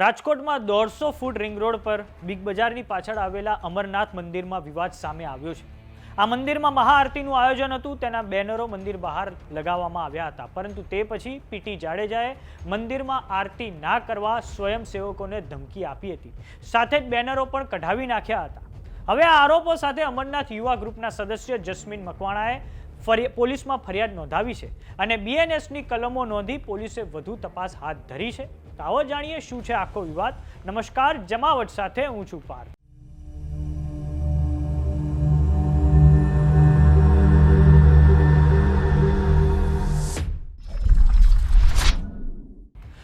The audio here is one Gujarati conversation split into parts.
રાજકોટમાં દોઢસો ફૂટ રિંગ રોડ પર બિગ બજારની પાછળ આવેલા અમરનાથ મંદિરમાં વિવાદ સામે આવ્યો છે. આ મંદિરમાં મહાઆરતીનું આયોજન હતું, તેના બેનરો મંદિર બહાર લગાવવામાં આવ્યા હતા. પરંતુ તે પછી પીટી જાડેજાએ મંદિરમાં આરતી ના કરવા સ્વયંસેવકોને ધમકી આપી હતી. સાથે જ બેનરો પણ કઢાવી નાખ્યા હતા. હવે આ આરોપો સાથે અમરનાથ યુવા ગ્રુપના સદસ્ય જસ્મીન મકવાણાએ પોલીસમાં ફરિયાદ નોંધાવી છે અને બીએનએસની કલમો નોંધી પોલીસે વધુ તપાસ હાથ ધરી છે. તો આવો જાણીએ શું છે આખો વિવાદ? નમસ્કાર, જમાવટ સાથે હું છું પાર્થ.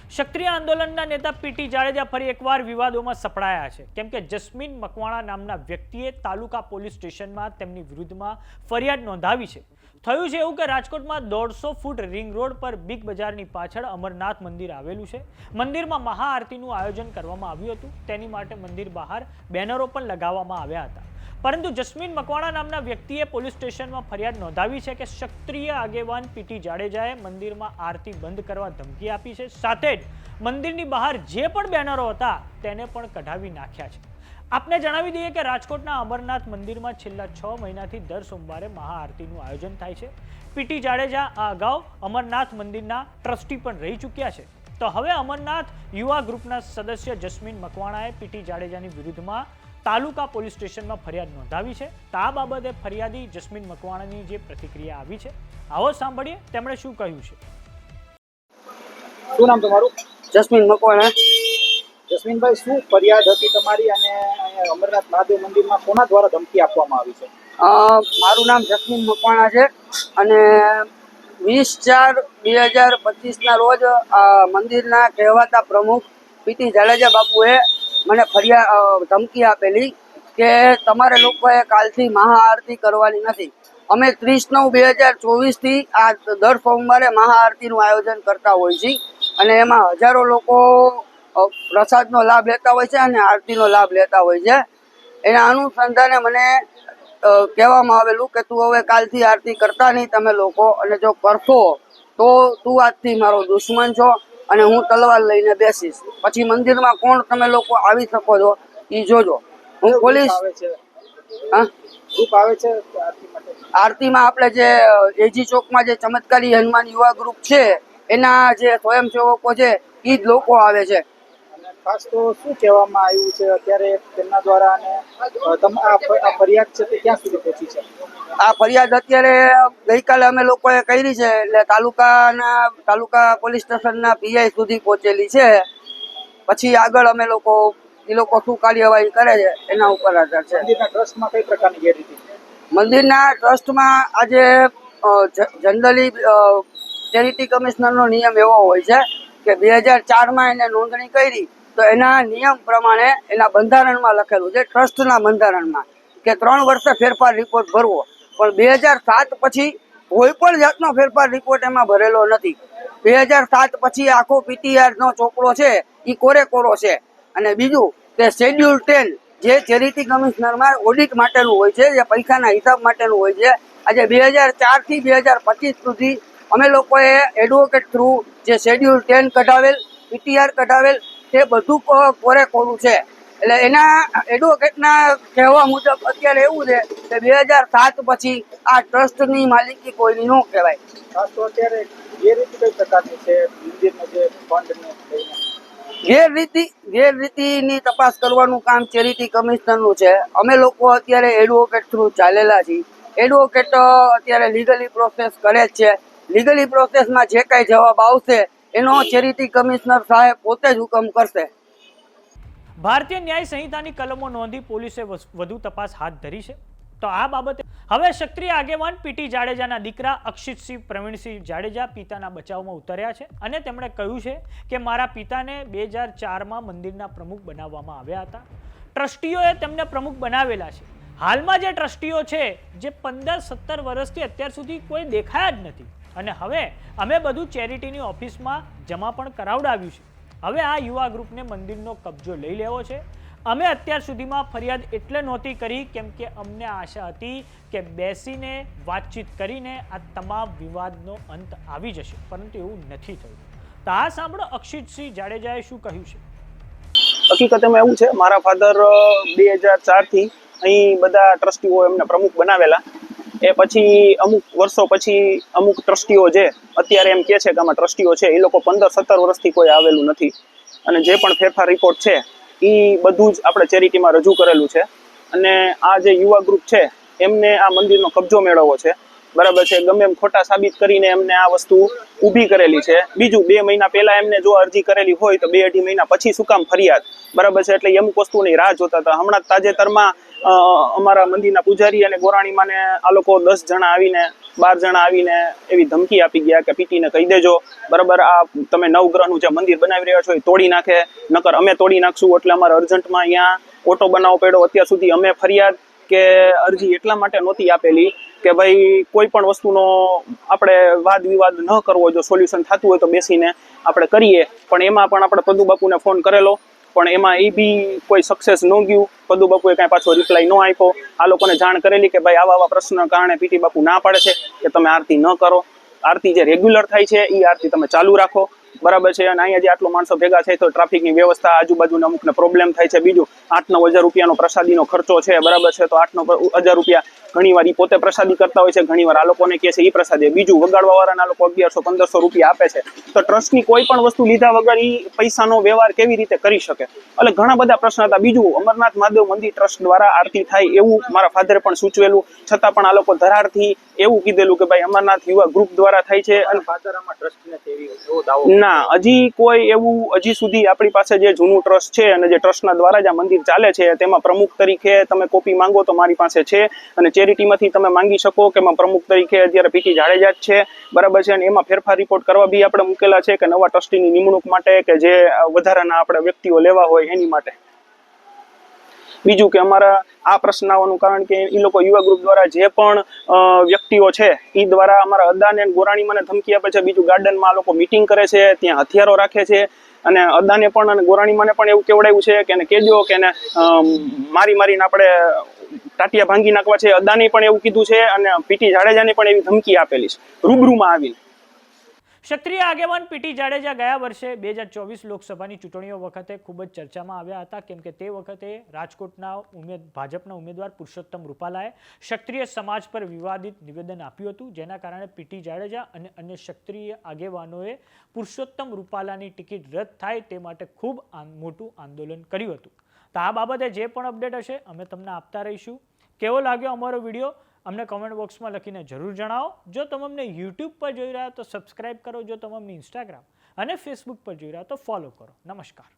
ક્ષત્રિય આંદોલનના નેતા પીટી જાડેજા ફરી એકવાર વિવાદોમાં સપડાયા છે. કેમ કે જસ્મીન મકવાણા નામના વ્યક્તિએ તાલુકા પોલીસ સ્ટેશનમાં તેમની વિરુદ્ધમાં ફરિયાદ નોંધાવી છે. થયું છે એવું કે રાજકોટમાં દોઢસો ફૂટ રિંગ રોડ પર બિગ બજારની પાછળ અમરનાથ મંદિર આવેલું છે. મંદિરમાં મહાઆરતીનું આયોજન કરવામાં આવ્યું હતું. તેની માટે મંદિર બહાર બેનરો પણ લગાવવામાં આવ્યા હતા. પરંતુ જસ્મીન મકવાણા નામના વ્યક્તિએ પોલીસ સ્ટેશનમાં ફરિયાદ નોંધાવી છે કે ક્ષત્રિય આગેવાન પીટી જાડેજાએ મંદિરમાં આરતી બંધ કરવા ધમકી આપી છે. સાથે જ મંદિરની બહાર જે પણ બેનરો હતા તેને પણ કઢાવી નાખ્યા છે. આપને જણાવી દઈએ કે રાજકોટના અમરનાથ મંદિરમાં છેલ્લા છ મહિનાથી દર સોમવારે મહાઆરતીનું આયોજન થાય છે. પીટી જાડેજા આ અગાઉ અમરનાથ મંદિરના ટ્રસ્ટી પણ રહી ચૂક્યા છે. તો હવે અમરનાથ યુવા ગ્રુપના સદસ્ય જસ્મીન મકવાણાએ પીટી જાડેજાની વિરુદ્ધમાં તાલુકા પોલીસ સ્ટેશનમાં ફરિયાદ નોંધાવી છે. તો આ બાબતે ફરિયાદી જસ્મીન મકવાણાની જે પ્રતિક્રિયા આવી છે. આવો સાંભળીએ તેમણે શું કહ્યું છે. શું નામ તમારું? જસ્મીન મકવાણા. જસ્મીનભાઈ શું ફરિયાદ હતી તમારી અને અમરનાથ મહાદેવ મંદિરમાં કોના દ્વારા ધમકી આપવામાં આવી છે? મારું નામ જસ્મીન મકવાણા છે અને વીસ ચાર બે હજાર પચીસના રોજ મંદિરના કહેવાતા પ્રમુખ પીટી જાડેજા બાપુએ મને ફરિયાદ ધમકી આપેલી કે તમારે લોકોએ કાલથી મહાઆરતી કરવાની નથી. અમે ત્રીસ નવ બે હજાર ચોવીસથી આ દર સોમવારે મહાઆરતીનું આયોજન કરતા હોય છે અને એમાં હજારો લોકો પ્રસાદનો લાભ લેતા હોય છે અને આરતીનો લાભ લેતા હોય છે. એના અનુસંધાને મને કહેવામાં આવેલું કે તું હવે કાલથી આરતી કરતા નહીં તમે લોકો અને જો કરશો તો તું આજથી મારો દુશ્મન છો. અને હું તલવાર લઈને બેસીશ. પછી મંદિરમાં કોણ તમે લોકો આવી શકો છો એ જોજો. હું ગ્રુપ પોલીસ હા? ગ્રુપ આવે છે આરતીમાં આપણે જે એજી ચોકમાં જે ચમત્કારી હનુમાન યુવા ગ્રુપ છે એના જે સ્વયંસેવકો છે એ જ લોકો આવે છે. ખાસ તો શું કહેવામાં આવ્યું છે? અત્યારે તેમના દ્વારા અને આ ફરિયાદ છે તે ક્યાં સુધી પહોંચી છે? આ ફરિયાદ અત્યારે ગઈકાલે અમે લોકોએ કરી છે એટલે તાલુકાના તાલુકા પોલીસ સ્ટેશનના પીઆઈ સુધી પહોંચેલી છે. પછી આગળ અમે લોકો એ લોકો શું કાર્યવાહી કરે છે એના ઉપર આધાર છે. મંદિરના ટ્રસ્ટમાં કઈ પ્રકારની ગેરરીતિ? મંદિરના ટ્રસ્ટમાં આજે જનરલી ચેરિટી કમિશનરનો નિયમ એવો હોય છે કે બે હજાર ચારમાં એને નોંધણી કરી તો એના નિયમ પ્રમાણે એના બંધારણમાં લખેલું છે ટ્રસ્ટના બંધારણમાં કે ત્રણ વર્ષે ફેરફાર રિપોર્ટ ભરવો. પણ બે હજાર સાત પછી કોઈ પણ જાતનો ફેરફાર રિપોર્ટ એમાં ભરેલો નથી. બે હજાર સાત પછી આખો પીટીઆરનો ચોપડો છે એ કોરે કોરો છે. અને બીજું કે શેડ્યુલ ટેન જે ચેરિટી કમિશનરમાં ઓડિટ માટેનું હોય છે, જે પૈસાના હિસાબ માટેનું હોય છે, આજે બે હજાર ચારથી બે હજાર પચીસ સુધી અમે લોકોએ એડવોકેટ થ્રુ જે શેડ્યુલ ટેન કઢાવેલ, પીટીઆર કઢાવેલ, તે બધું કોરે કોરું છે. એટલે એના એડવોકેટના કહેવા મુજબ અત્યારે એવું છે કે બે હજાર સાત પછી આ ટ્રસ્ટની માલિકી કોઈની ન કહેવાય. ગેરરીતિ ગેરરીતિની તપાસ કરવાનું કામ ચેરિટી કમિશનરનું છે. અમે લોકો અત્યારે એડવોકેટ થ્રુ ચાલેલા છીએ. એડવોકેટ અત્યારે લીગલી પ્રોસેસ કરે જ છે. લીગલી પ્રોસેસમાં જે કાંઈ જવાબ આવશે એનો ચેરિટી કમિશનર સાહેબ પોતે જ હુકમ કરશે. ભારતીય ન્યાય સંહિતાની કલમો નોંધી પોલીસે વધુ તપાસ હાથ ધરી છે. તો આ બાબતે હવે ક્ષત્રિય આગેવાન પીટી જાડેજાના દીકરા અક્ષિતસિંહ પ્રવીણસિંહ જાડેજા પિતાના બચાવમાં ઉતર્યા છે અને તેમણે કહ્યું છે કે મારા પિતાને બે હજાર ચારમાં મંદિરના પ્રમુખ બનાવવામાં આવ્યા હતા. ટ્રસ્ટીઓએ તેમને પ્રમુખ બનાવેલા છે. હાલમાં જે ટ્રસ્ટીઓ છે, જે પંદર સત્તર વર્ષથી અત્યાર સુધી કોઈ દેખાયા જ નથી. અને હવે અમે બધું ચેરિટીની ઓફિસમાં જમા પણ કરાવડાવ્યું છે. હવે આ યુવા ગ્રુપને મંદિરનો કબજો લઈ લેવો છે. અમે અત્યાર સુધીમાં ફરિયાદ એટલે નહોતી કરી કેમ કે અમને આશા હતી કે બેસીને વાતચીત કરીને આ તમામ વિવાદનો અંત આવી જશે, પરંતુ એવું નથી થયું. તો આ સાંભળો અક્ષિતસિંહ જાડેજાએ શું કહ્યું છે. હકીકતમાં એવું છે, મારા ફાધર બે હજાર ચારથી અહીં બધા ટ્રસ્ટીઓ એમને પ્રમુખ બનાવેલા. એ પછી અમુક વર્ષો પછી અમુક ટ્રસ્ટીઓ જે અત્યારે એમ કે છે કે આમાં ટ્રસ્ટીઓ છે, એ લોકો પંદર સત્તર વર્ષથી કોઈ આવેલું નથી. અને જે પણ ફેરફાર રિપોર્ટ છે એ બધું જ આપણે ચેરિટીમાં રજૂ કરેલું છે. અને આ જે યુવા ગ્રુપ છે, એમને આ મંદિરનો કબજો મેળવવો છે. બરાબર છે, ગમે એમ ખોટા સાબિત કરીને એમને આ વસ્તુ ઊભી કરેલી છે. બીજું, બે મહિના પહેલા એમને જો અરજી કરેલી હોય તો બે અઢી મહિના પછી શું કામ ફરિયાદ? બરાબર છે, એટલે એ અમુક વસ્તુની રાહ જોતા હતા. હમણાં તાજેતરમાં અમારા મંદિરના પૂજારી અને ગોરાણીમાને આ લોકો દસ જણા આવીને, બાર જણા આવીને એવી ધમકી આપી ગયા કે પીટીને કહી દેજો. બરાબર, આ તમે નવગ્રહનું જે મંદિર બનાવી રહ્યા છો એ તોડી નાખે, નકર અમે તોડી નાખશું એટલે અમારે અર્જન્ટમાં અહીંયા ઓટો બનાવવો પડ્યો. અત્યાર સુધી અમે ફરિયાદ કે અરજી એટલા માટે નહોતી આપેલી કે ભાઈ કોઈ પણ વસ્તુનો આપણે વાદ વિવાદ ન કરવો જો સોલ્યુશન થતું હોય તો બેસીને આપણે કરીએ. પણ એમાં પણ આપણે પદુ બાપુને ફોન કરેલો. પણ એમાં એ બી કોઈ સક્સેસ ન ગયું. પદુ બાપુએ કાંઈ પાછો રિપ્લાય ન આપ્યો. આ લોકોને જાણ કરેલી કે ભાઈ આવા આવા પ્રશ્નના કારણે પીટી બાપુ ના પાડે છે કે તમે આરતી ન કરો. આરતી જે રેગ્યુલર થાય છે એ આરતી તમે ચાલુ રાખો. બરાબર છે. અને અહીંયા જે આટલો માણસો ભેગા થાય તો ટ્રાફિકની વ્યવસ્થા આજુબાજુના અમુકને પ્રોબ્લેમ થાય છે. બીજું આઠ નવ હજાર રૂપિયાનો પ્રસાદીનો ખર્ચો છે. બરાબર છે. તો આઠ નવ હજાર રૂપિયા ઘણીવાર એ પોતે પ્રસાદી કરતા હોય છે. ઘણીવાર આ લોકોને કહે છે એ પ્રસાદી. બીજું વગાડવા વાળાના લોકો અગિયારસો, પંદરસો રૂપિયા આપે છે. તો ટ્રસ્ટની કોઈ પણ વસ્તુ લીધા વગર ઈ પૈસાનો વ્યવહાર કેવી રીતે કરી શકે? એટલે ઘણા બધા પ્રશ્ન હતા. બીજું, અમરનાથ મહાદેવ મંદિર ટ્રસ્ટ દ્વારા આરતી થાય એવું મારા ફાધરે પણ સૂચવેલું. છતાં પણ આ લોકો ધરારથી એવું કીધેલું કે ભાઈ અમરનાથ યુવા ગ્રુપ દ્વારા થાય છે અને ના હજી કોઈ એવું હજી સુધી આપણી પાસે જે જૂનું ટ્રસ્ટ છે અને જે ટ્રસ્ટના દ્વારા જ આ મંદિર ચાલે છે તેમાં પ્રમુખ તરીકે તમે કોપી માંગો તો મારી પાસે છે અને ચેરિટીમાંથી તમે માંગી શકો કે એમાં પ્રમુખ તરીકે અત્યારે પીટી જાડેજા જ છે. બરાબર છે અને એમાં ફેરફાર રિપોર્ટ કરવા બી આપણે મૂકેલા છે કે નવા ટ્રસ્ટીની નિમણૂક માટે કે જે વધારાના આપણે વ્યક્તિઓ લેવા હોય એની માટે. બીજું કે અમારા આ પ્રશ્ન આવવાનું કારણ કે એ લોકો યુવા ગ્રુપ દ્વારા જે પણ વ્યક્તિઓ છે એ દ્વારા અમારા અદાને ગોરાણી મને ધમકી આપે છે. બીજું ગાર્ડનમાં આ લોકો મિટિંગ કરે છે, ત્યાં હથિયારો રાખે છે. અને અદાને પણ અને ગોરાણીમાંને પણ એવું કેવડાયું છે કે એને કહેજો કે એને મારી મારીને આપણે ટાટિયા ભાંગી નાખવા છે. અદાને પણ એવું કીધું છે અને પીટી જાડેજાને પણ એવી ધમકી આપેલી છે. રૂબરૂમાં આવીને. ક્ષત્રિય આગેવાન પીટી જાડેજા ગયા વર્ષે બે હજાર ચોવીસ લોકસભાની ચૂંટણીઓ વખતે ખૂબ જ ચર્ચામાં આવ્યા હતા. કેમ કે તે વખતે રાજકોટના ઉમેદ, ભાજપના ઉમેદવાર પુરુષોત્તમ રૂપાલાએ ક્ષત્રિય સમાજ પર વિવાદિત નિવેદન આપ્યું હતું. જેના કારણે પીટી જાડેજા અને અન્ય ક્ષત્રિય આગેવાનોએ પુરુષોત્તમ રૂપાલાની ટિકિટ રદ થાય તે માટે ખૂબ મોટું આંદોલન કર્યું હતું. તો આ બાબતે જે પણ અપડેટ હશે અમે તમને આપતા રહીશું. કેવો લાગ્યો અમારો વીડિયો? અમને કોમેન્ટ બોક્સમાં લખીને જરૂર જણાવો. જો તમે અમને યુટ્યુબ પર જોઈ રહ્યા તો સબસ્ક્રાઈબ કરો. જો તમે અમને ઇન્સ્ટાગ્રામ અને ફેસબુક પર જોઈ રહ્યા તો ફોલો કરો. નમસ્કાર.